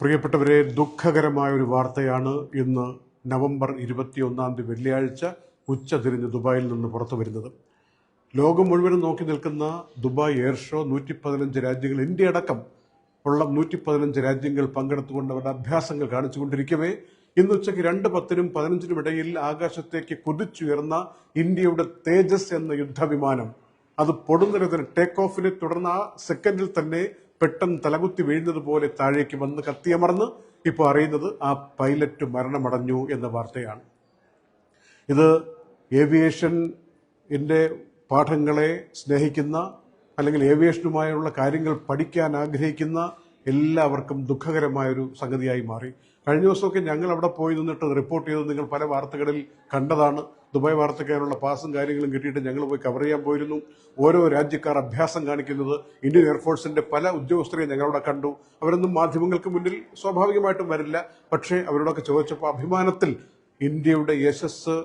പ്രിയപ്പെട്ടവരെ ദുഃഖകരമായ ഒരു വാർത്തയാണ് ഇന്ന് നവംബർ ഇരുപത്തിയൊന്നാം തീയതി വെള്ളിയാഴ്ച ഉച്ചതിരിഞ്ഞ് ദുബായിൽ നിന്ന് പുറത്തു വരുന്നത്. ലോകം മുഴുവനും നോക്കി നിൽക്കുന്ന ദുബായ് എയർ ഷോ നൂറ്റി പതിനഞ്ച് രാജ്യങ്ങൾ ഇന്ത്യ അടക്കം ഉള്ള നൂറ്റി പതിനഞ്ച് രാജ്യങ്ങൾ പങ്കെടുത്തുകൊണ്ട് അവരുടെ അഭ്യാസങ്ങൾ കാണിച്ചുകൊണ്ടിരിക്കവേ. ഇന്ന് ഉച്ചയ്ക്ക് രണ്ട് പത്തിനും പതിനഞ്ചിനും ഇടയിൽ ആകാശത്തേക്ക് കുതിച്ചുയർന്ന ഇന്ത്യയുടെ തേജസ് എന്ന യുദ്ധവിമാനം അത് പൊടുന്നതിന് ടേക്ക് ഓഫിനെ തുടർന്ന് ആ സെക്കൻഡിൽ തന്നെ പെട്ടെന്ന് തലകുത്തി വീഴുന്നത് പോലെ താഴേക്ക് വന്ന് കത്തിയമർന്ന് ഇപ്പോൾ അറിയുന്നത് ആ പൈലറ്റ് മരണമടഞ്ഞു എന്ന വാർത്തയാണ്. ഇത് ഏവിയേഷൻ ഏവിയേഷന്റെ പാഠങ്ങളെ സ്നേഹിക്കുന്ന അല്ലെങ്കിൽ ഏവിയേഷനുമായുള്ള കാര്യങ്ങൾ പഠിക്കാൻ ആഗ്രഹിക്കുന്ന എല്ലാവർക്കും ദുഃഖകരമായൊരു സംഗതിയായി മാറി. കഴിഞ്ഞ ദിവസമൊക്കെ ഞങ്ങൾ അവിടെ പോയി നിന്നിട്ട് റിപ്പോർട്ട് ചെയ്തത് നിങ്ങൾ പല വാർത്തകളിൽ കണ്ടതാണ്. ദുബായ് വാർത്തക്കാരുള്ള പാസും കാര്യങ്ങളും കിട്ടിയിട്ട് ഞങ്ങൾ പോയി കവർ ചെയ്യാൻ പോയിരുന്നു. ഓരോ രാജ്യക്കാർ അഭ്യാസം കാണിക്കുന്നത് ഇന്ത്യൻ എയർഫോഴ്സിന്റെ പല ഉദ്യോഗസ്ഥരെ ഞങ്ങളവിടെ കണ്ടു. അവരൊന്നും മാധ്യമങ്ങൾക്ക് മുന്നിൽ സ്വാഭാവികമായിട്ടും വരില്ല. പക്ഷേ അവരോടൊക്കെ ചോദിച്ചപ്പോൾ അഭിമാനത്തിൽ ഇന്ത്യയുടെ യശസ്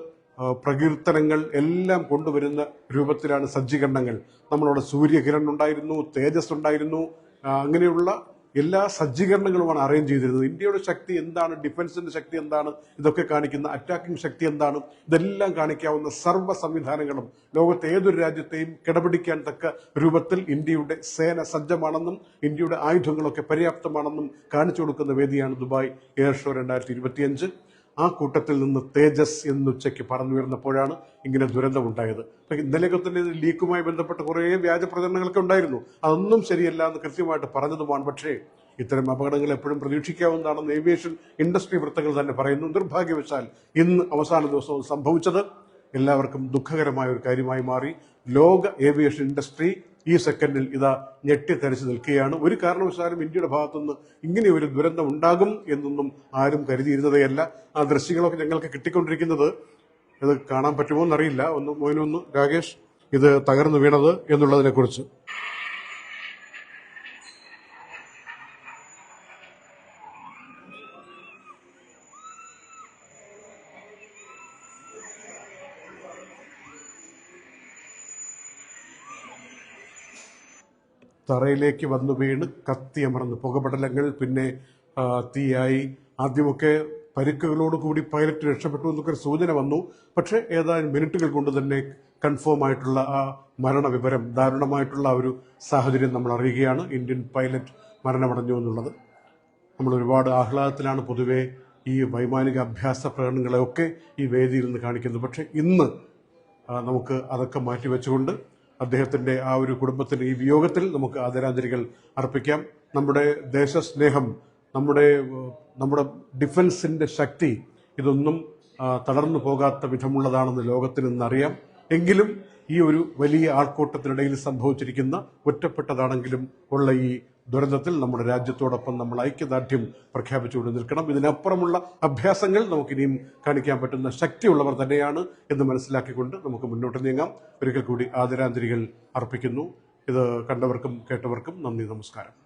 പ്രകീർത്തനങ്ങൾ എല്ലാം കൊണ്ടുവരുന്ന രൂപത്തിലാണ് സജ്ജീകരണങ്ങൾ. നമ്മളവിടെ സൂര്യകിരൺ ഉണ്ടായിരുന്നു തേജസ് ഉണ്ടായിരുന്നു. അങ്ങനെയുള്ള എല്ലാ സജ്ജീകരണങ്ങളുമാണ് അറേഞ്ച് ചെയ്തിരുന്നത്. ഇന്ത്യയുടെ ശക്തി എന്താണ്? ഡിഫൻസിന്റെ ശക്തി എന്താണ്? ഇതൊക്കെ കാണിക്കുന്ന അറ്റാക്കിംഗ് ശക്തി എന്താണ്? ഇതെല്ലാം കാണിക്കാവുന്ന സർവ സംവിധാനങ്ങളും ലോകത്തെ ഏതൊരു രാജ്യത്തെയും കിടപിടിക്കാൻ തക്ക രൂപത്തിൽ ഇന്ത്യയുടെ സേന സജ്ജമാണെന്നും ഇന്ത്യയുടെ ആയുധങ്ങളൊക്കെ പര്യാപ്തമാണെന്നും കാണിച്ചു കൊടുക്കുന്ന വേദിയാണ് ദുബായ് എയർ ഷോ രണ്ടായിരത്തി ആ കൂട്ടത്തിൽ നിന്ന് തേജസ് എന്ന് ഉച്ചയ്ക്ക് പറന്നുയർന്നപ്പോഴാണ് ഇങ്ങനെ ദുരന്തമുണ്ടായത് ഇന്നലെയൊക്കെ തന്നെ ലീക്കുമായി ബന്ധപ്പെട്ട കുറേ വ്യാജ പ്രചരണങ്ങളൊക്കെ ഉണ്ടായിരുന്നു. അതൊന്നും ശരിയല്ല എന്ന് കൃത്യമായിട്ട് പറഞ്ഞതുമാണ്. പക്ഷേ ഇത്തരം അപകടങ്ങൾ എപ്പോഴും പ്രതീക്ഷിക്കാവുന്നതാണെന്ന് ഏവിയേഷൻ ഇൻഡസ്ട്രി വൃത്തങ്ങൾ തന്നെ പറയുന്നു. നിർഭാഗ്യവശാൽ ഇന്ന് അവസാന ദിവസവും സംഭവിച്ചത് എല്ലാവർക്കും ദുഃഖകരമായ ഒരു കാര്യമായി മാറി. ലോക ഏവിയേഷൻ ഇൻഡസ്ട്രി ഈ സെക്കൻഡിൽ ഇതാ ഞെട്ടിത്തരിച്ച് നിൽക്കുകയാണ്. ഒരു കാരണവശാലും ഇന്ത്യയുടെ ഭാഗത്തുനിന്ന് ഇങ്ങനെ ഒരു ദുരന്തം ഉണ്ടാകും എന്നൊന്നും ആരും കരുതിയിരുന്നതേയല്ല. ആ ദൃശ്യങ്ങളൊക്കെ ഞങ്ങൾക്ക് കിട്ടിക്കൊണ്ടിരിക്കുന്നത്. ഇത് കാണാൻ പറ്റുമോ എന്നറിയില്ല. ഒന്ന് മോനൊന്ന് രാകേഷ് ഇത് തകർന്നു വീണത് എന്നുള്ളതിനെ തറയിലേക്ക് വന്നു വീണ് കത്തിയമർന്ന് പുകപടലങ്ങൾ പിന്നെ തീയായി. ആദ്യമൊക്കെ പരിക്കുകളോട് കൂടി പൈലറ്റ് രക്ഷപ്പെട്ടു എന്നൊക്കെ ഒരു സൂചന വന്നു. പക്ഷേ ഏതാനും മിനിറ്റുകൾ കൊണ്ട് തന്നെ കൺഫേം ആയിട്ടുള്ള ആ മരണവിവരം ദാരുണമായിട്ടുള്ള ഒരു സാഹചര്യം നമ്മൾ അറിയുകയാണ്. ഇന്ത്യൻ പൈലറ്റ് മരണമടഞ്ഞു എന്നുള്ളത്. നമ്മൾ ഒരുപാട് ആഹ്ലാദത്തിലാണ് പൊതുവേ ഈ വൈമാനിക അഭ്യാസ പ്രകടനങ്ങളെയൊക്കെ ഈ വേദിയിൽ നിന്ന് കാണിക്കുന്നത്. പക്ഷേ ഇന്ന് നമുക്ക് അതൊക്കെ മാറ്റിവെച്ചുകൊണ്ട് അദ്ദേഹത്തിന്റെ ആ ഒരു കുടുംബത്തിന്റെ ഈ വിയോഗത്തിൽ നമുക്ക് ആദരാഞ്ജലികൾ അർപ്പിക്കാം. നമ്മുടെ ദേശസ്നേഹം നമ്മുടെ നമ്മുടെ ഡിഫൻസിന്റെ ശക്തി ഇതൊന്നും തളർന്നു പോകാത്ത വിധമുള്ളതാണെന്ന് ലോകത്തിന് നിന്നറിയാം എങ്കിലും ഈ ഒരു വലിയ ആൾക്കൂട്ടത്തിനിടയിൽ സംഭവിച്ചിരിക്കുന്ന ഒറ്റപ്പെട്ടതാണെങ്കിലും ഉള്ള ഈ ദുരന്തത്തിൽ നമ്മുടെ രാജ്യത്തോടൊപ്പം നമ്മൾ ഐക്യദാർഢ്യം പ്രഖ്യാപിച്ചുകൊണ്ട് നിൽക്കണം. ഇതിനപ്പുറമുള്ള അഭ്യാസങ്ങൾ നമുക്കിനിയും കാണിക്കാൻ പറ്റുന്ന ശക്തിയുള്ളവർ തന്നെയാണ് എന്ന് മനസ്സിലാക്കിക്കൊണ്ട് നമുക്ക് മുന്നോട്ട് നീങ്ങാം. ഒരിക്കൽ കൂടി ആദരാഞ്ജലികൾ അർപ്പിക്കുന്നു. ഇത് കണ്ടവർക്കും കേട്ടവർക്കും നന്ദി നമസ്കാരം.